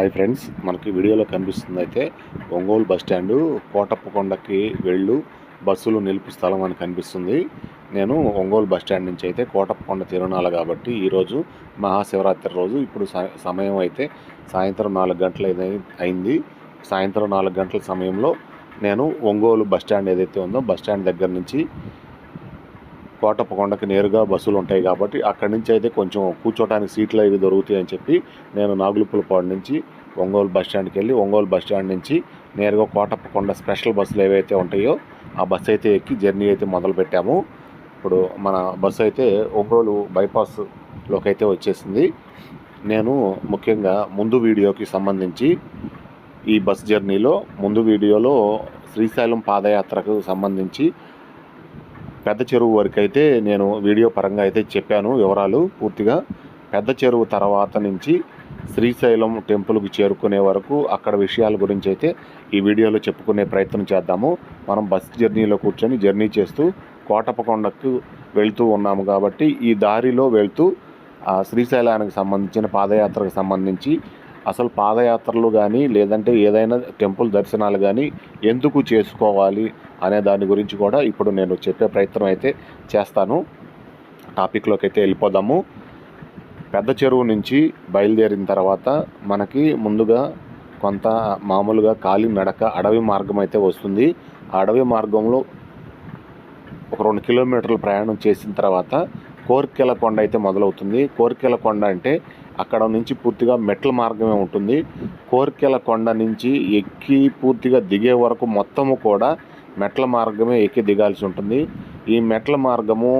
Hi friends మనకి వీడియోలో కనిపిస్తుంది అయితే ఒంగోలు బస్ స్టాండు కోటప్పకొండకి వెళ్ళు బస్సులు నిలుపు స్థలం అని కనిపిస్తుంది. నేను ఒంగోలు బస్ స్టాండ్ నుంచి అయితే కోటప్పకొండ తిరునాల కాబట్టి ఈరోజు మహాశివరాత్రి రోజు. ఇప్పుడు స- సమయం అయితే సాయంత్రం నాలుగు గంటలు అయింది. సాయంత్రం నాలుగు గంటల సమయంలో నేను ఒంగోలు బస్ స్టాండ్ ఏదైతే ఉందో బస్ స్టాండ్ దగ్గర నుంచి కోటప్పకొండకి నేరుగా బస్సులు ఉంటాయి కాబట్టి అక్కడి నుంచి అయితే కొంచెం కూర్చోటానికి సీట్లు అవి దొరుకుతాయి అని చెప్పి నేను నాగులుపులపాడు నుంచి ఒంగోలు బస్ స్టాండ్కి వెళ్ళి ఒంగోలు బస్ స్టాండ్ నుంచి నేరుగా కోటప్పకొండ స్పెషల్ బస్సులు ఏవైతే ఉంటాయో ఆ బస్సు అయితే ఎక్కి జర్నీ అయితే మొదలు పెట్టాము. ఇప్పుడు మన బస్సు అయితే ఒంగోలు బైపాస్లోకి అయితే వచ్చేసింది. నేను ముఖ్యంగా ముందు వీడియోకి సంబంధించి ఈ బస్ జర్నీలో ముందు వీడియోలో శ్రీశైలం పాదయాత్రకు సంబంధించి పెద్ద చెరువు వరకు అయితే నేను వీడియో పరంగా అయితే చెప్పాను వివరాలు పూర్తిగా. పెద్ద చెరువు తర్వాత నుంచి శ్రీశైలం టెంపుల్కి చేరుకునే వరకు అక్కడ విషయాల గురించి అయితే ఈ వీడియోలో చెప్పుకునే ప్రయత్నం చేద్దాము. మనం బస్ జర్నీలో కూర్చొని జర్నీ చేస్తూ కోటపకొండకు వెళ్తూ ఉన్నాము కాబట్టి ఈ దారిలో వెళ్తూ శ్రీశైలానికి సంబంధించిన పాదయాత్రకు సంబంధించి అసలు పాదయాత్రలు కానీ లేదంటే ఏదైనా టెంపుల్ దర్శనాలు కానీ ఎందుకు చేసుకోవాలి అనే దాని గురించి కూడా ఇప్పుడు నేను చెప్పే ప్రయత్నం అయితే చేస్తాను. టాపిక్లోకి అయితే వెళ్ళిపోదాము. పెద్ద చెరువు నుంచి బయలుదేరిన తర్వాత మనకి ముందుగా కొంత మామూలుగా కాలి నడక అడవి మార్గం అయితే వస్తుంది. ఆ అడవి మార్గంలో ఒక రెండు కిలోమీటర్లు ప్రయాణం చేసిన తర్వాత కోర్కెల కొండ అయితే మొదలవుతుంది. కోర్కెల కొండ అంటే అక్కడ నుంచి పూర్తిగా మెట్ల మార్గమే ఉంటుంది. కోర్కెల కొండ నుంచి ఎక్కి పూర్తిగా దిగే వరకు మొత్తము కూడా మెట్ల మార్గమే ఎక్కి దిగాల్సి ఉంటుంది. ఈ మెట్ల మార్గము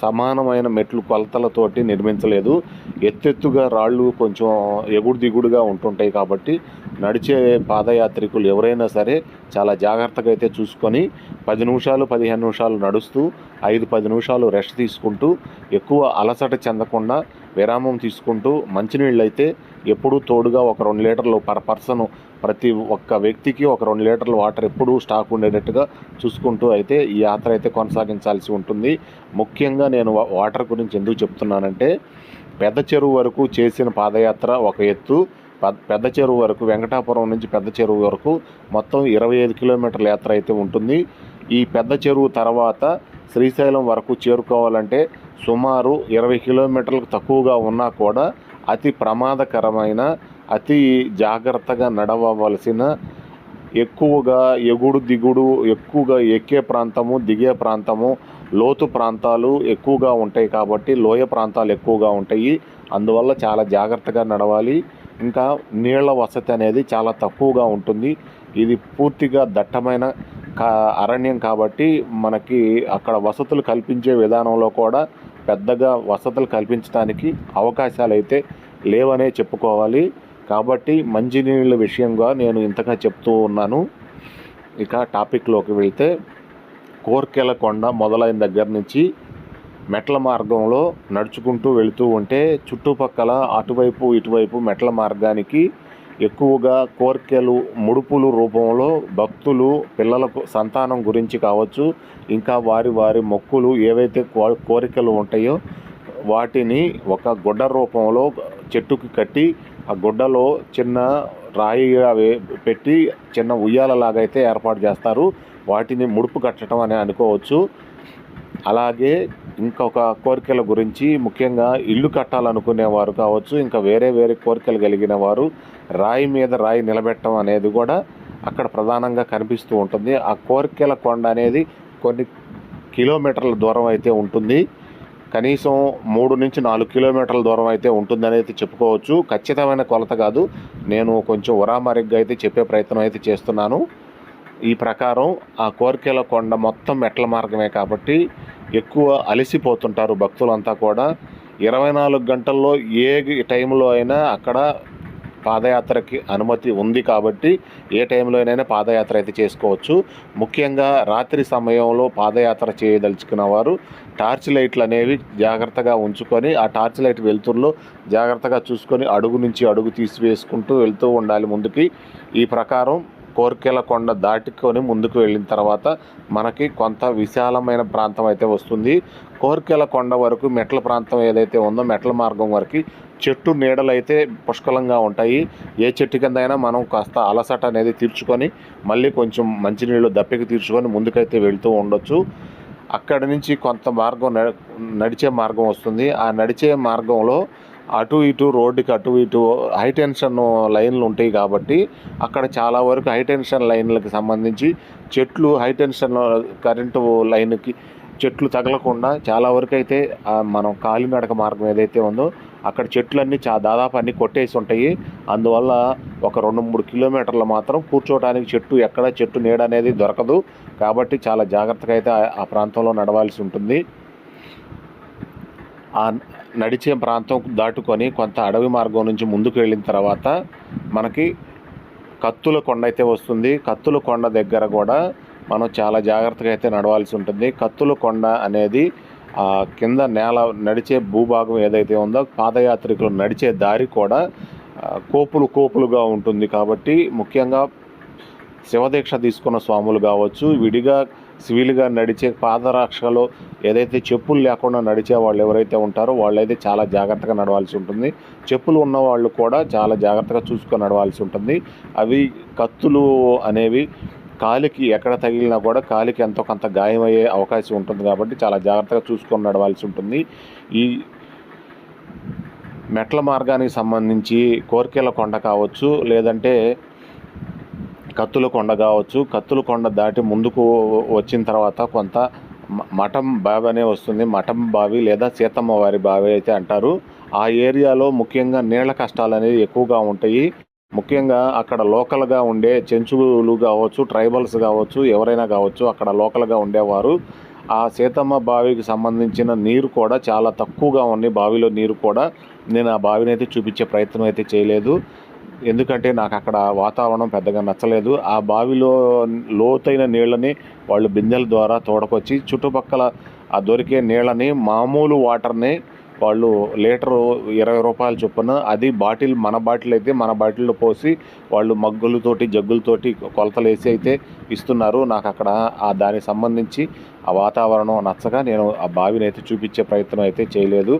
సమానమైన మెట్లు కొలతలతోటి నిర్మించలేదు. ఎత్తెత్తుగా రాళ్ళు కొంచెం ఎగుడు దిగుడుగా ఉంటుంటాయి కాబట్టి నడిచే పాదయాత్రికులు ఎవరైనా సరే చాలా జాగ్రత్తగా అయితే చూసుకొని పది నిమిషాలు పదిహేను నిమిషాలు నడుస్తూ ఐదు పది నిమిషాలు రెస్ట్ తీసుకుంటూ ఎక్కువ అలసట చెందకుండా విరామం తీసుకుంటూ మంచినీళ్ళు అయితే ఎప్పుడూ తోడుగా ఒక రెండు లీటర్లు పర్ పర్సన్ ప్రతి ఒక్క వ్యక్తికి ఒక రెండు లీటర్ల వాటర్ ఎప్పుడూ స్టాక్ ఉండేటట్టుగా చూసుకుంటూ అయితే ఈ యాత్ర అయితే కొనసాగించాల్సి ఉంటుంది. ముఖ్యంగా నేను వా- వాటర్ గురించి ఎందుకు చెప్తున్నానంటే పెద్ద చెరువు వరకు చేసిన పాదయాత్ర ఒక ఎత్తు పెద్ద- పెద్ద చెరువు వరకు వెంకటాపురం నుంచి పెద్ద చెరువు వరకు మొత్తం ఇరవై ఐదు కిలోమీటర్ల యాత్ర అయితే ఉంటుంది. ఈ పెద్ద చెరువు తర్వాత శ్రీశైలం వరకు చేరుకోవాలంటే సుమారు ఇరవై కిలోమీటర్లకు తక్కువగా ఉన్నా కూడా అతి ప్రమాదకరమైన అతి జాగ్రత్తగా నడవవలసిన ఎక్కువగా ఎగుడు దిగుడు ఎక్కువగా ఎక్కే ప్రాంతము దిగే ప్రాంతము లోతు ప్రాంతాలు ఎక్కువగా ఉంటాయి కాబట్టి లోయ ప్రాంతాలు ఎక్కువగా ఉంటాయి. అందువల్ల చాలా జాగ్రత్తగా నడవాలి. ఇంకా నీళ్ళ వసతి అనేది చాలా తక్కువగా ఉంటుంది. ఇది పూర్తిగా దట్టమైన అరణ్యం కాబట్టి మనకి అక్కడ వసతులు కల్పించే విధానంలో కూడా పెద్దగా వసతులు కల్పించడానికి అవకాశాలు అయితే లేవనే చెప్పుకోవాలి. కాబట్టి మంచినీళ్ళ విషయంగా నేను ఇంతగా చెప్తూ ఉన్నాను. ఇక టాపిక్లోకి వెళ్తే కోర్కెల కొండ మొదలైన దగ్గర నుంచి మెట్ల మార్గంలో నడుచుకుంటూ వెళుతూ ఉంటే చుట్టుపక్కల అటువైపు ఇటువైపు మెట్ల మార్గానికి ఎక్కువగా కోర్కెలు ముడుపులు రూపంలో భక్తులు పిల్లలకు సంతానం గురించి కావచ్చు ఇంకా వారి వారి మొక్కులు ఏవైతే కో కోరికలు ఉంటాయో వాటిని ఒక గుడ్డ రూపంలో చెట్టుకి కట్టి ఆ గుడ్డలో చిన్న రాయిగా పెట్టి చిన్న ఉయ్యాలలాగా అయితే ఏర్పాటు చేస్తారు. వాటిని ముడుపు కట్టడం అని అనుకోవచ్చు. అలాగే ఇంకొక కోరికల గురించి ముఖ్యంగా ఇల్లు కట్టాలనుకునే వారు కావచ్చు ఇంకా వేరే వేరే కోరికలు కలిగిన వారు రాయి మీద రాయి నిలబెట్టడం అనేది కూడా అక్కడ ప్రధానంగా కనిపిస్తూ ఉంటుంది. ఆ కోరికల కొండ అనేది కొన్ని కిలోమీటర్ల దూరం అయితే ఉంటుంది. కనీసం మూడు నుంచి నాలుగు కిలోమీటర్ల దూరం అయితే ఉంటుందనేది చెప్పుకోవచ్చు. ఖచ్చితమైన కొలత కాదు. నేను కొంచెం ఉరామరిగ్గా అయితే చెప్పే ప్రయత్నం అయితే చేస్తున్నాను. ఈ ప్రకారం ఆ కోరికల కొండ మొత్తం మెట్ల మార్గమే కాబట్టి ఎక్కువ అలసిపోతుంటారు భక్తులంతా కూడా. ఇరవై నాలుగు గంటల్లో ఏ టైంలో అయినా అక్కడ పాదయాత్రకి అనుమతి ఉంది కాబట్టి ఏ టైంలో అయినా పాదయాత్ర అయితే చేసుకోవచ్చు. ముఖ్యంగా రాత్రి సమయంలో పాదయాత్ర చేయదలుచుకున్న వారు టార్చ్ లైట్లు అనేవి జాగ్రత్తగా ఉంచుకొని ఆ టార్చ్ లైట్ వెలుతురులో జాగ్రత్తగా చూసుకొని అడుగు నుంచి అడుగు తీసివేసుకుంటూ వెళ్తూ ఉండాలి ముందుకి. ఈ ప్రకారం కోర్కెల కొండ దాటుకొని ముందుకు వెళ్ళిన తర్వాత మనకి కొంత విశాలమైన ప్రాంతం అయితే వస్తుంది. కోర్కెల కొండ వరకు మెట్ల ప్రాంతం ఏదైతే ఉందో మెట్ల మార్గం వరకు చెట్టు నీడలు అయితే పుష్కలంగా ఉంటాయి. ఏ చెట్టు కింద అయినా మనం కాస్త అలసట అనేది తీర్చుకొని మళ్ళీ కొంచెం మంచినీళ్ళు దప్పికి తీర్చుకొని ముందుకైతే వెళ్తూ ఉండొచ్చు. అక్కడి నుంచి కొంత మార్గం నడ- నడిచే మార్గం వస్తుంది. ఆ నడిచే మార్గంలో అటు ఇటు రోడ్డుకి అటు ఇటు హై టెన్షన్ లైన్లు ఉంటాయి కాబట్టి అక్కడ చాలా వరకు హై టెన్షన్ లైన్లకు సంబంధించి చెట్లు హై టెన్షన్ కరెంటు లైన్కి చెట్లు తగలకుండా చాలా వరకు అయితే మనం కాలినడక మార్గం ఏదైతే ఉందో అక్కడ చెట్లన్నీ చా దాదాపు అన్ని కొట్టేసి ఉంటాయి. అందువల్ల ఒక రెండు మూడు కిలోమీటర్లు మాత్రం కూర్చోవడానికి చెట్టు ఎక్కడ చెట్టు నీడ అనేది దొరకదు. కాబట్టి చాలా జాగ్రత్తగా అయితే ఆ ప్రాంతంలో నడవాల్సి ఉంటుంది. ఆ నడిచే ప్రాంతం దాటుకొని కొంత అడవి మార్గం నుంచి ముందుకు వెళ్ళిన తర్వాత మనకి కత్తుల కొండ అయితే వస్తుంది. కత్తుల కొండ దగ్గర కూడా మనం చాలా జాగ్రత్తగా అయితే నడవాల్సి ఉంటుంది. కత్తుల కొండ అనేది ఆ కింద నేల నడిచే భూభాగం ఏదైతే ఉందో పాదయాత్రికులు నడిచే దారి కూడా కోపులు కోపులుగా ఉంటుంది. కాబట్టి ముఖ్యంగా శివదీక్ష తీసుకున్న స్వాములు కావచ్చు విడిగా సివిల్గా నడిచే పాదరాక్షలో ఏదైతే చెప్పులు లేకుండా నడిచే వాళ్ళు ఎవరైతే ఉంటారో వాళ్ళైతే చాలా జాగ్రత్తగా నడవాల్సి ఉంటుంది. చెప్పులు ఉన్న వాళ్ళు కూడా చాలా జాగ్రత్తగా చూసుకొని నడవాల్సి ఉంటుంది. అవి కత్తులు అనేవి కాలికి ఎక్కడ తగిలినా కూడా కాలికి ఎంతో కొంత గాయమయ్యే అవకాశం ఉంటుంది కాబట్టి చాలా జాగ్రత్తగా చూసుకొని నడవాల్సి ఉంటుంది. ఈ మెట్ల మార్గానికి సంబంధించి కోరికెల కొండ కావచ్చు లేదంటే కత్తుల కొండ కావచ్చు కత్తుల కొండ దాటి ముందుకు వచ్చిన తర్వాత కొంత మఠం బావి అనే వస్తుంది. మఠం బావి లేదా సీతమ్మ వారి బావి అయితే అంటారు. ఆ ఏరియాలో ముఖ్యంగా నీళ్ళ కష్టాలు అనేది ఎక్కువగా ఉంటాయి. ముఖ్యంగా అక్కడ లోకల్గా ఉండే చెంచులు కావచ్చు ట్రైబల్స్ కావచ్చు ఎవరైనా కావచ్చు అక్కడ లోకల్గా ఉండేవారు. ఆ సీతమ్మ బావికి సంబంధించిన నీరు కూడా చాలా తక్కువగా ఉంది. బావిలో నీరు కూడా నేను ఆ బావిని అయితే చూపించే ప్రయత్నం అయితే చేయలేదు. ఎందుకంటే నాకు అక్కడ వాతావరణం పెద్దగా నచ్చలేదు. ఆ బావిలో లోతైన నీళ్ళని వాళ్ళు బిందెల ద్వారా తోడకొచ్చి చుట్టుపక్కల ఆ దొరికే నీళ్ళని మామూలు వాటర్ని వాళ్ళు లీటరు ఇరవై రూపాయల చొప్పున అది బాటిల్ మన బాటిల్ అయితే మన బాటిల్లో పోసి వాళ్ళు మగ్గులతోటి జగ్గులతోటి కొలతలు వేసి అయితే ఇస్తున్నారు. నాకు అక్కడ ఆ దానికి సంబంధించి ఆ వాతావరణం నచ్చగా నేను ఆ బావిని అయితే చూపించే ప్రయత్నం అయితే చేయలేదు.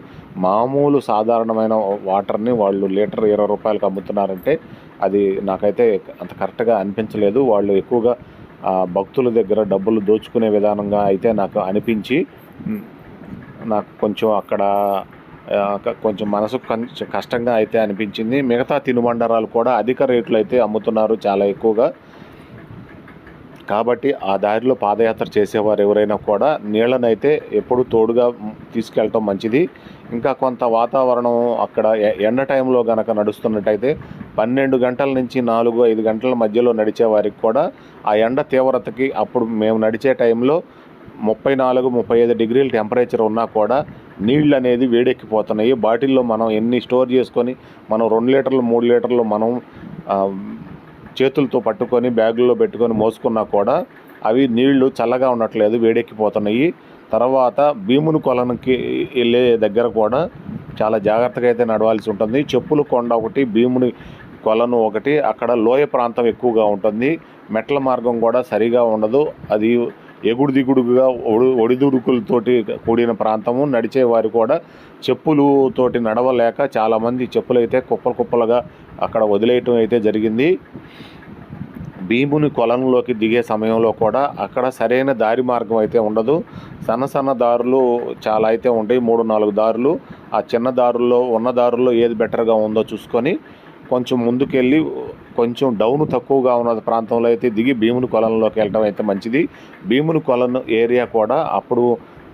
మామూలు సాధారణమైన వాటర్ని వాళ్ళు లీటర్ ఇరవై రూపాయలకు అమ్ముతున్నారంటే అది నాకైతే అంత కరెక్ట్గా అనిపించలేదు. వాళ్ళు ఎక్కువగా భక్తుల దగ్గర డబ్బులు దోచుకునే విధానంగా అయితే నాకు అనిపించి నాకు కొంచెం అక్కడ కొంచెం మనసు కష్టంగా అయితే అనిపించింది. మిగతా తినుబండారాలు కూడా అధిక రేట్లు అయితే అమ్ముతున్నారు చాలా ఎక్కువగా. కాబట్టి ఆ దారిలో పాదయాత్ర చేసేవారు ఎవరైనా కూడా నీళ్ళనైతే ఎప్పుడు తోడుగా తీసుకెళ్ళటం మంచిది. ఇంకా కొంత వాతావరణం అక్కడ ఎండ టైంలో గనక నడుస్తున్నట్టయితే పన్నెండు గంటల నుంచి నాలుగు ఐదు గంటల మధ్యలో నడిచే వారికి కూడా ఆ ఎండ తీవ్రతకి అప్పుడు మేము నడిచే టైంలో ముప్పై నాలుగు ముప్పై ఐదు డిగ్రీల టెంపరేచర్ ఉన్నా కూడా నీళ్ళు అనేది వేడెక్కిపోతున్నాయి బాటిల్లో మనం ఎన్ని స్టోర్ చేసుకొని మనం రెండు లీటర్లు మూడు లీటర్లు మనం చేతులతో పట్టుకొని బ్యాగుల్లో పెట్టుకొని మోసుకున్నా కూడా అవి నీళ్ళు చల్లగా ఉండట్లేదు వేడెక్కిపోతున్నాయి. తర్వాత భీముని కొలనుకి వెళ్ళే దగ్గర కూడా చాలా జాగ్రత్తగా అయితే నడవాల్సి ఉంటుంది. చెప్పులు కొండ ఒకటి భీముని కొలను ఒకటి అక్కడ లోయ ప్రాంతం ఎక్కువగా ఉంటుంది. మెట్ల మార్గం కూడా సరిగా ఉండదు. అది ఎగుడు దిగుడుగా ఒడి ఒడిదుడుకులతోటి కూడిన ప్రాంతము. నడిచే వారు కూడా చెప్పులతోటి నడవలేక చాలామంది చెప్పులైతే కుప్పలు కుప్పలుగా అక్కడ వదిలేయటం అయితే జరిగింది. భీముని కొలంలోకి దిగే సమయంలో కూడా అక్కడ సరైన దారి మార్గం అయితే ఉండదు. సన్న సన్న దారులు చాలా అయితే ఉంటాయి. మూడు నాలుగు దారులు. ఆ చిన్న దారుల్లో ఉన్న దారుల్లో ఏది బెటర్గా ఉందో చూసుకొని కొంచెం ముందుకెళ్ళి కొంచెం డౌన్ తక్కువగా ఉన్న ప్రాంతంలో అయితే దిగి భీముని కొలంలోకి వెళ్ళడం అయితే మంచిది. భీముని కొలను ఏరియా కూడా అప్పుడు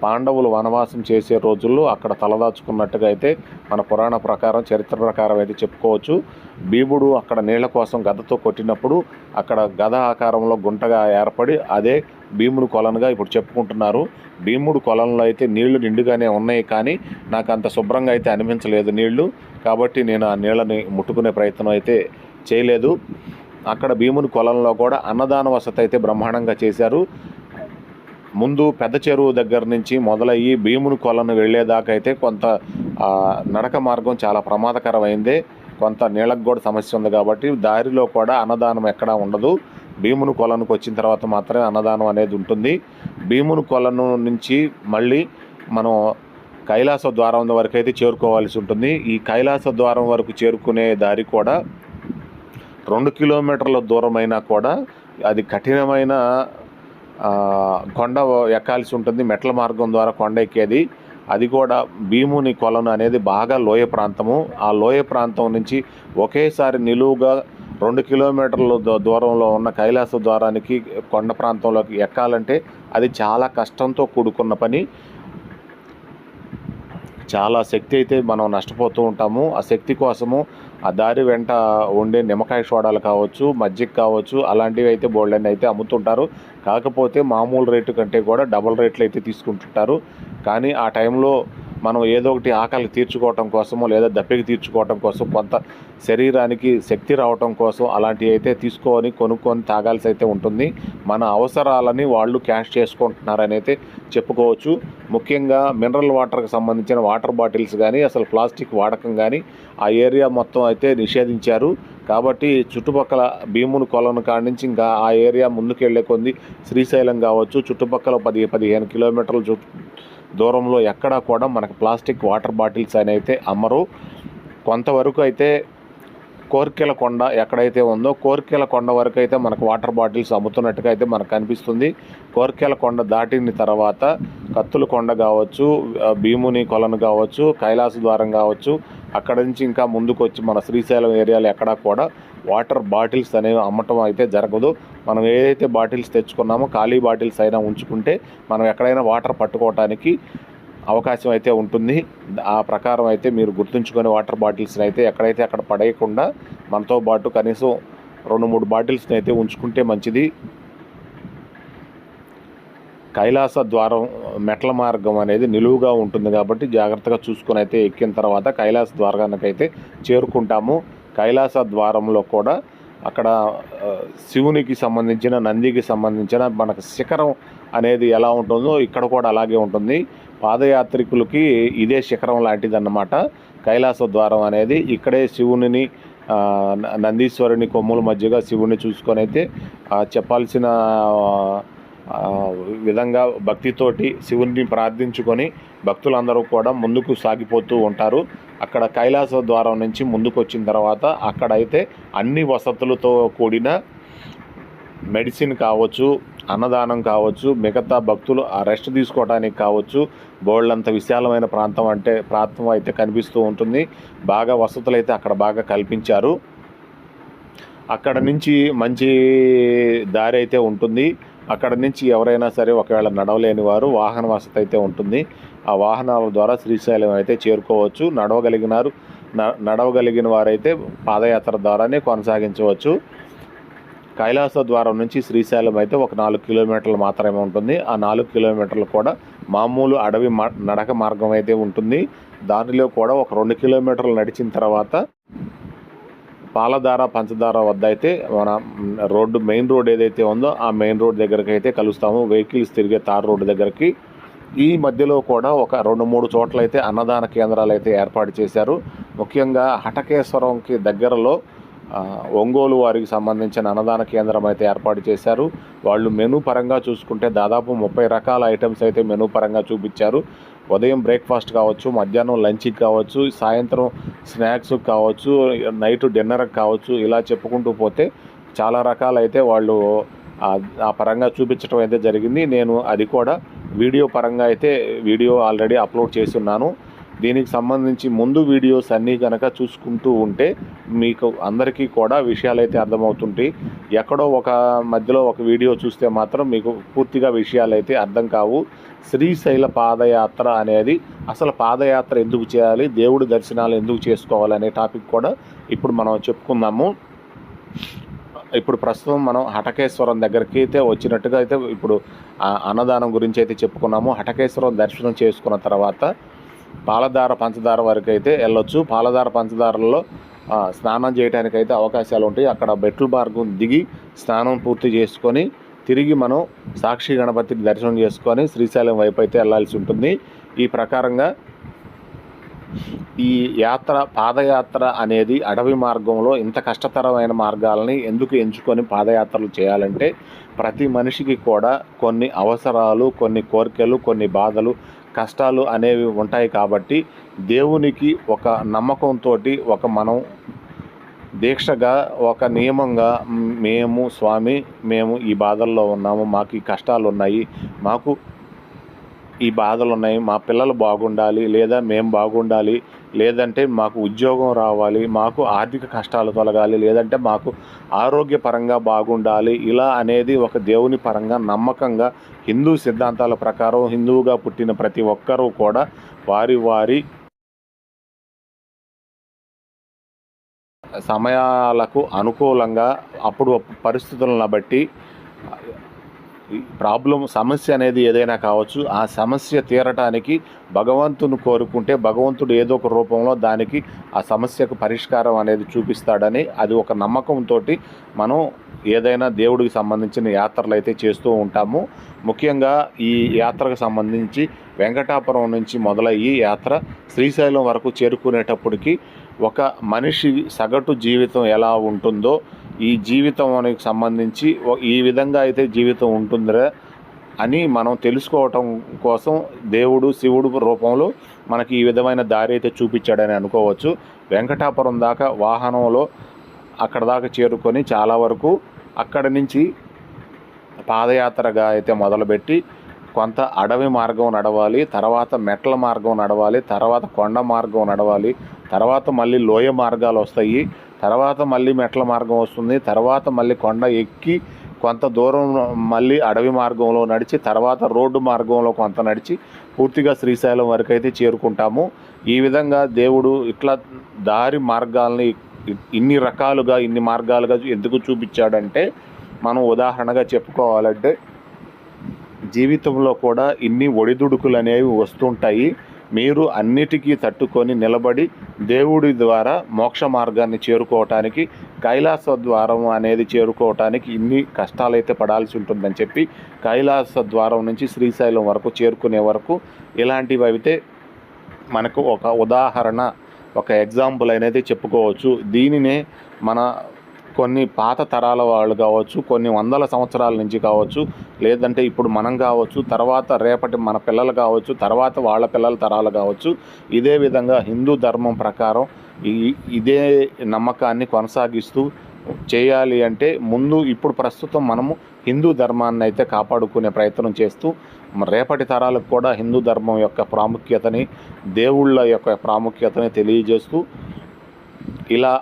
పాండవులు వనవాసం చేసే రోజుల్లో అక్కడ తలదాచుకున్నట్టుగా అయితే మన పురాణ ప్రకారం చరిత్ర ప్రకారం అయితే చెప్పుకోవచ్చు. భీముడు అక్కడ నీళ్ళ కోసం గదతో కొట్టినప్పుడు అక్కడ గద ఆకారంలో గుంటగా ఏర్పడి అదే భీముడు కొలనుగా ఇప్పుడు చెప్పుకుంటున్నారు. భీముడు కొలంలో అయితే నీళ్ళు నిండుగానే ఉన్నాయి కానీ నాకు అంత శుభ్రంగా అయితే అనిపించలేదు నీళ్ళు. కాబట్టి నేను ఆ నీళ్ళని ముట్టుకునే ప్రయత్నం అయితే చేయలేదు. అక్కడ భీముని కొలంలో కూడా అన్నదాన వసతి అయితే బ్రహ్మాండంగా చేశారు. ముందు పెద్ద చెరువు దగ్గర నుంచి మొదలయ్యి భీముని కొలను వెళ్ళేదాకా అయితే కొంత నడక మార్గం చాలా ప్రమాదకరమైంది. కొంత నీళ్ళకు కూడా సమస్య ఉంది కాబట్టి దారిలో కూడా అన్నదానం ఎక్కడా ఉండదు. భీముని కొలనుకు వచ్చిన తర్వాత మాత్రమే అన్నదానం అనేది ఉంటుంది. భీముని కొలను నుంచి మళ్ళీ మనం కైలాస ద్వారం వరకు అయితే చేరుకోవాల్సి ఉంటుంది. ఈ కైలాస ద్వారం వరకు చేరుకునే దారి కూడా రెండు కిలోమీటర్ల దూరమైనా కూడా అది కఠినమైన కొండ ఎక్కాల్సి ఉంటుంది. మెట్ల మార్గం ద్వారా కొండ ఎక్కేది. అది కూడా భీముని కొలను అనేది బాగా లోయ ప్రాంతము. ఆ లోయ ప్రాంతం నుంచి ఒకేసారి నిలువుగా రెండు కిలోమీటర్ల దూరంలో ఉన్న కైలాస ద్వారానికి కొండ ప్రాంతంలోకి ఎక్కాలంటే అది చాలా కష్టంతో కూడుకున్న పని. చాలా శక్తి అయితే మనం నష్టపోతూ ఉంటాము. ఆ శక్తి కోసము ఆ దారి వెంట ఉండే నిమ్మకాయ సోడాలు కావచ్చు మజ్జిగ కావచ్చు అలాంటివి అయితే బోల్డెన్ అయితే అమ్ముతుంటారు. కాకపోతే మామూలు రేటు కంటే కూడా డబల్ రేట్లు అయితే తీసుకుంటుంటారు. కానీ ఆ టైంలో మనం ఏదో ఒకటి ఆకలి తీర్చుకోవటం కోసమో లేదా దప్పికి తీర్చుకోవటం కోసం కొంత శరీరానికి శక్తి రావటం కోసం అలాంటివి అయితే తీసుకొని కొనుక్కొని తాగాల్సి అయితే ఉంటుంది. మన అవసరాలని వాళ్ళు క్యాష్ చేసుకుంటున్నారని అయితే చెప్పుకోవచ్చు. ముఖ్యంగా మినరల్ వాటర్కి సంబంధించిన వాటర్ బాటిల్స్ కానీ అసలు ప్లాస్టిక్ వాడకం కానీ ఆ ఏరియా మొత్తం అయితే నిషేధించారు. కాబట్టి చుట్టుపక్కల భీముని కొలను కాడి నుంచి ఇంకా ఆ ఏరియా ముందుకెళ్ళే కొంది శ్రీశైలం కావచ్చు చుట్టుపక్కల పది పదిహేను కిలోమీటర్ల చుట్టూ దూరంలో ఎక్కడా కూడా మనకు ప్లాస్టిక్ వాటర్ బాటిల్స్ అని అయితే అమ్మరు. కొంతవరకు అయితే కోర్కెల కొండ ఎక్కడైతే ఉందో కోర్కెల కొండ వరకు అయితే మనకు వాటర్ బాటిల్స్ అమ్ముతున్నట్టుగా అయితే మనకు కనిపిస్తుంది. కోర్కెల కొండ దాటిన తర్వాత కత్తుల కొండ కావచ్చు భీముని కొలను కావచ్చు కైలాస ద్వారం కావచ్చు అక్కడ నుంచి ఇంకా ముందుకు వచ్చి మన శ్రీశైలం ఏరియాలో ఎక్కడా కూడా వాటర్ బాటిల్స్ అనేవి అమ్మటం అయితే జరగదు. మనం ఏదైతే బాటిల్స్ తెచ్చుకున్నామో ఖాళీ బాటిల్స్ అయినా ఉంచుకుంటే మనం ఎక్కడైనా వాటర్ పట్టుకోవటానికి అవకాశం అయితే ఉంటుంది. ఆ ప్రకారం అయితే మీరు గుర్తుంచుకొని వాటర్ బాటిల్స్ని అయితే ఎక్కడైతే అక్కడ పడేయకుండా మనతో పాటు కనీసం రెండు మూడు బాటిల్స్ని అయితే ఉంచుకుంటే మంచిది. కైలాస ద్వారం మెట్ల మార్గం అనేది నిలువుగా ఉంటుంది కాబట్టి జాగ్రత్తగా చూసుకొని అయితే ఎక్కిన తర్వాత కైలాస ద్వారానికి అయితే చేరుకుంటాము. కైలాస ద్వారంలో కూడా అక్కడ శివునికి సంబంధించిన నందికి సంబంధించిన మనకు శిఖరం అనేది ఎలా ఉంటుందో ఇక్కడ కూడా అలాగే ఉంటుంది. పాదయాత్రికులకి ఇదే శిఖరం లాంటిదన్నమాట. కైలాస ద్వారం అనేది ఇక్కడే శివునిని నందీశ్వరుని కొమ్ముల మధ్యగా శివుని చూసుకొని అయితే చెప్పాల్సిన విధంగా భక్తితోటి శివుని ప్రార్థించుకొని భక్తులందరూ కూడా ముందుకు సాగిపోతూ ఉంటారు. అక్కడ కైలాస ద్వారం నుంచి ముందుకు వచ్చిన తర్వాత అక్కడైతే అన్ని వసతులతో కూడిన మెడిసిన్ కావచ్చు అన్నదానం కావచ్చు మిగతా భక్తులు ఆ రెస్ట్ తీసుకోవడానికి కావచ్చు బోళ్ళంత విశాలమైన ప్రాంతం అంటే ప్రాంతం అయితే కనిపిస్తూ ఉంటుంది. బాగా వసతులు అయితే అక్కడ బాగా కల్పించారు. అక్కడ నుంచి మంచి దారి అయితే ఉంటుంది. అక్కడ నుంచి ఎవరైనా సరే ఒకవేళ నడవలేని వారు వాహన వసతి అయితే ఉంటుంది. ఆ వాహనాల ద్వారా శ్రీశైలం అయితే చేరుకోవచ్చు. నడవగలిగినారు. న- నడవగలిగిన వారైతే పాదయాత్ర ద్వారానే కొనసాగించవచ్చు. కైలాస ద్వారం నుంచి శ్రీశైలం అయితే ఒక నాలుగు కిలోమీటర్లు మాత్రమే ఉంటుంది. ఆ నాలుగు కిలోమీటర్లు కూడా మామూలు అడవి నడక మార్గం అయితే ఉంటుంది. దానిలో కూడా ఒక రెండు కిలోమీటర్లు నడిచిన తర్వాత పాలధార పంచదార వద్ద అయితే మన రోడ్డు మెయిన్ రోడ్ ఏదైతే ఉందో ఆ మెయిన్ రోడ్ దగ్గరికి అయితే కలుస్తాము. వెహికల్స్ తిరిగే తార్ రోడ్డు దగ్గరికి. ఈ మధ్యలో కూడా ఒక రెండు మూడు చోట్ల అయితే అన్నదాన కేంద్రాలు అయితే ఏర్పాటు చేశారు. ముఖ్యంగా హటకేశ్వరంకి దగ్గరలో ఒంగోలు వారికి సంబంధించిన అన్నదాన కేంద్రం అయితే ఏర్పాటు చేశారు. వాళ్ళు మెనూ పరంగా చూసుకుంటే దాదాపు ముప్పై రకాల ఐటమ్స్ అయితే మెనూ పరంగా చూపించారు. ఉదయం బ్రేక్ఫాస్ట్ కావచ్చు మధ్యాహ్నం లంచ్కి కావచ్చు సాయంత్రం స్నాక్స్ కావచ్చు నైట్ డిన్నర్కి కావచ్చు ఇలా చెప్పుకుంటూ పోతే చాలా రకాలైతే వాళ్ళు ఆ- పరంగా చూపించడం అయితే జరిగింది. నేను అది కూడా వీడియో పరంగా అయితే వీడియో ఆల్రెడీ అప్లోడ్ చేసి ఉన్నాను. దీనికి సంబంధించి ముందు వీడియోస్ అన్నీ కనుక చూసుకుంటూ ఉంటే మీకు అందరికీ కూడా విషయాలు అయితే అర్థమవుతుంటాయి. ఎక్కడో ఒక మధ్యలో ఒక వీడియో చూస్తే మాత్రం మీకు పూర్తిగా విషయాలు అయితే అర్థం కావు. శ్రీశైల పాదయాత్ర అనేది అసలు పాదయాత్ర ఎందుకు చేయాలి? దేవుడి దర్శనాలు ఎందుకు చేసుకోవాలి అనే టాపిక్ కూడా ఇప్పుడు మనం చెప్పుకుందాము. ఇప్పుడు ప్రస్తుతం మనం హటకేశ్వరం దగ్గరికి అయితే వచ్చినట్టుగా అయితే ఇప్పుడు అన్నదానం గురించి అయితే చెప్పుకున్నాము. హటకేశ్వరం దర్శనం చేసుకున్న తర్వాత పాలధార పంచదార వరకు అయితే వెళ్ళొచ్చు. పాలధార పంచదారలో స్నానం చేయడానికి అయితే అవకాశాలు ఉంటాయి అక్కడ బెట్లు మార్గం దిగి స్నానం పూర్తి చేసుకొని తిరిగి మనం సాక్షి గణపతిని దర్శనం చేసుకొని శ్రీశైలం వైపు అయితే వెళ్ళాల్సి ఉంటుంది. ఈ ప్రకారంగా ఈ యాత్ర పాదయాత్ర అనేది అడవి మార్గంలో ఇంత కష్టతరమైన మార్గాలని ఎందుకు ఎంచుకొని పాదయాత్రలు చేయాలంటే ప్రతి మనిషికి కూడా కొన్ని అవసరాలు కొన్ని కోరికలు కొన్ని బాధలు కష్టాలు అనేవి ఉంటాయి కాబట్టి దేవునికి ఒక నమ్మకంతో ఒక మనం దీక్షగా ఒక నియమంగా మేము స్వామి మేము ఈ బాధల్లో ఉన్నాము మాకు ఈ కష్టాలు ఉన్నాయి మాకు ఈ బాధలు ఉన్నాయి మా పిల్లలు బాగుండాలి లేదా మేము బాగుండాలి లేదంటే మాకు ఉద్యోగం రావాలి మాకు ఆర్థిక కష్టాలు తొలగాలి లేదంటే మాకు ఆరోగ్యపరంగా బాగుండాలి ఇలా అనేది ఒక దేవుని పరంగా నమ్మకంగా హిందూ సిద్ధాంతాల ప్రకారం హిందువుగా పుట్టిన ప్రతి ఒక్కరూ కూడా వారి వారి సమయాలకు అనుకూలంగా అప్పుడు పరిస్థితులను బట్టి ప్రాబ్లం సమస్య అనేది ఏదైనా కావచ్చు ఆ సమస్య తీరటానికి భగవంతుని కోరుకుంటే భగవంతుడు ఏదో ఒక రూపంలో దానికి ఆ సమస్యకు పరిష్కారం అనేది చూపిస్తాడని అది ఒక నమ్మకంతో మనం ఏదైనా దేవుడికి సంబంధించిన యాత్రలు అయితే చేస్తూ ఉంటాము. ముఖ్యంగా ఈ యాత్రకు సంబంధించి వెంకటాపురం నుంచి మొదలయ్యి యాత్ర శ్రీశైలం వరకు చేరుకునేటప్పటికి ఒక మనిషి సగటు జీవితం ఎలా ఉంటుందో ఈ జీవితానికి సంబంధించి ఈ విధంగా అయితే జీవితం ఉంటుందిరా అని మనం తెలుసుకోవటం కోసం దేవుడు శివుడు రూపంలో మనకి ఈ విధమైన దారి అయితే చూపించాడని అనుకోవచ్చు. వెంకటాపురం దాకా వాహనంలో అక్కడ దాకా చేరుకొని చాలా వరకు అక్కడ నుంచి పాదయాత్రగా అయితే మొదలుపెట్టి కొంత అడవి మార్గం నడవాలి తర్వాత మెట్ల మార్గం నడవాలి తర్వాత కొండ మార్గం నడవాలి తర్వాత మళ్ళీ లోయ మార్గాలు వస్తాయి. తర్వాత మళ్ళీ మెట్ల మార్గం వస్తుంది. తర్వాత మళ్ళీ కొండ ఎక్కి కొంత దూరం మళ్ళీ అడవి మార్గంలో నడిచి తర్వాత రోడ్డు మార్గంలో కొంత నడిచి పూర్తిగా శ్రీశైలం వరకు అయితే చేరుకుంటాము. ఈ విధంగా దేవుడు ఇట్లా దారి మార్గాల్ని ఇన్ని రకాలుగా ఇన్ని మార్గాలుగా ఎందుకు చూపించాడంటే మనం ఉదాహరణగా చెప్పుకోవాలంటే జీవితంలో కూడా ఇన్ని ఒడిదుడుకులు అనేవి వస్తుంటాయి. మీరు అన్నిటికీ తట్టుకొని నిలబడి దేవుడి ద్వారా మోక్ష మార్గాన్ని చేరుకోవటానికి కైలాస ద్వారం అనేది చేరుకోవటానికి ఇన్ని కష్టాలైతే పడాల్సి ఉంటుందని చెప్పి కైలాస ద్వారం నుంచి శ్రీశైలం వరకు చేరుకునే వరకు ఇలాంటివి అయితే మనకు ఒక ఉదాహరణ ఒక ఎగ్జాంపుల్ అనేది చెప్పుకోవచ్చు. దీనినే మన కొన్ని పాత తరాల వాళ్ళు కావచ్చు కొన్ని వందల సంవత్సరాల నుంచి కావచ్చు లేదంటే ఇప్పుడు మనం కావచ్చు తర్వాత రేపటి మన పిల్లలు కావచ్చు తర్వాత వాళ్ళ పిల్లల తరాలు కావచ్చు ఇదే విధంగా హిందూ ధర్మం ప్రకారం ఈ ఇదే నమ్మకాన్ని కొనసాగిస్తూ చేయాలి అంటే ముందు ఇప్పుడు ప్రస్తుతం మనము హిందూ ధర్మాన్ని అయితే కాపాడుకునే ప్రయత్నం చేస్తూ రేపటి తరాలకు కూడా హిందూ ధర్మం యొక్క ప్రాముఖ్యతని దేవుళ్ళ యొక్క ప్రాముఖ్యతని తెలియజేస్తూ ఇలా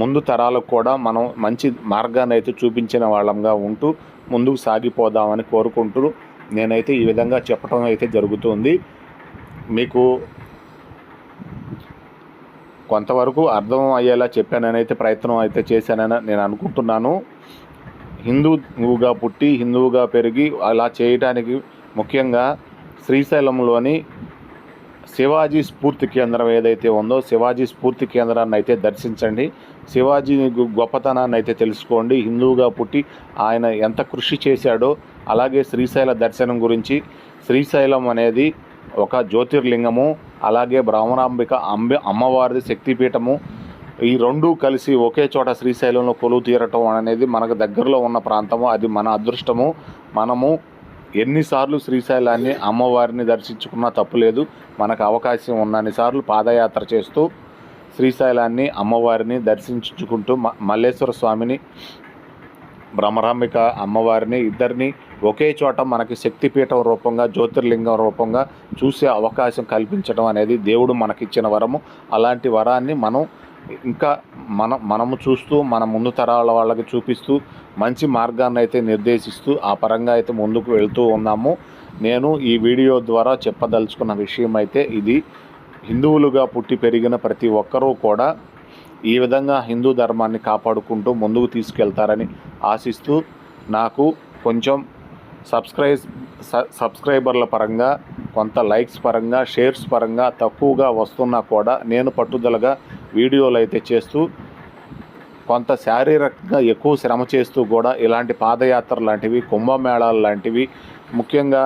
ముందు తరాలకు కూడా మనం మంచి మార్గాన్ని అయితే చూపించిన వాళ్ళంగా ఉంటూ ముందుకు సాగిపోదామని కోరుకుంటూ నేనైతే ఈ విధంగా చెప్పడం అయితే జరుగుతుంది. మీకు కొంతవరకు అర్థం అయ్యేలా చెప్పానని అయితే ప్రయత్నం అయితే చేశానని నేను అనుకుంటున్నాను. హిందువుగా పుట్టి హిందువుగా పెరిగి అలా చేయటానికి ముఖ్యంగా శ్రీశైలంలోని శివాజీ స్ఫూర్తి కేంద్రం ఏదైతే ఉందో శివాజీ స్ఫూర్తి కేంద్రాన్ని అయితే దర్శించండి. శివాజీ గొప్పతనాన్ని అయితే తెలుసుకోండి. హిందువుగా పుట్టి ఆయన ఎంత కృషి చేశాడో అలాగే శ్రీశైల దర్శనం గురించి. శ్రీశైలం అనేది ఒక జ్యోతిర్లింగము అలాగే బ్రహ్మరాంబిక అంబ అమ్మవారిది శక్తిపీఠము. ఈ రెండు కలిసి ఒకే చోట శ్రీశైలంలో కొలువు తీరటం అనేది మనకు దగ్గరలో ఉన్న ప్రాంతము. అది మన అదృష్టము. మనము ఎన్నిసార్లు శ్రీశైలాన్ని అమ్మవారిని దర్శించుకున్నా తప్పులేదు మనకు అవకాశం ఉన్నన్నిసార్లు పాదయాత్ర చేస్తూ శ్రీశైలాన్ని అమ్మవారిని దర్శించుకుంటూ మ- మల్లేశ్వర స్వామిని భ్రమరాంబిక అమ్మవారిని ఇద్దరిని ఒకే చోట మనకి శక్తిపీఠం రూపంగా జ్యోతిర్లింగం రూపంగా చూసే అవకాశం కల్పించడం అనేది దేవుడు మనకిచ్చిన వరము. అలాంటి వరాన్ని మనం ఇంకా మనం మనము చూస్తూ మన ముందు తరాల వాళ్ళకి చూపిస్తూ మంచి మార్గాన్ని అయితే నిర్దేశిస్తూ ఆ పరంగా అయితే ముందుకు వెళ్తూ ఉన్నాము. నేను ఈ వీడియో ద్వారా చెప్పదలుచుకున్న విషయం అయితే ఇది. హిందువులుగా పుట్టి పెరిగిన ప్రతి ఒక్కరూ కూడా ఈ విధంగా హిందూ ధర్మాన్ని కాపాడుకుంటూ ముందుకు తీసుకెళ్తారని ఆశిస్తూ నాకు కొంచెం సబ్స్క్రైబ్ సబ్స్క్రైబర్ల పరంగా కొంత లైక్స్ పరంగా షేర్స్ పరంగా తక్కువగా వస్తున్నా కూడా నేను పట్టుదలగా వీడియోలు అయితే చేస్తూ కొంత శారీరకంగా ఎక్కువ శ్రమ చేస్తూ కూడా ఇలాంటి పాదయాత్ర లాంటివి కుంభమేళాలు లాంటివి ముఖ్యంగా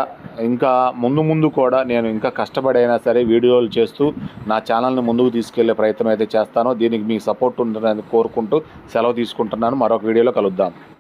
ఇంకా ముందు ముందు కూడా నేను ఇంకా కష్టపడైనా సరే వీడియోలు చేస్తూ నా ఛానల్ని ముందుకు తీసుకెళ్ళే ప్రయత్నం అయితే చేస్తానో. దీనికి మీ సపోర్ట్ ఉంటుందని కోరుకుంటూ సెలవు తీసుకుంటున్నాను. మరొక వీడియోలో కలుద్దాం.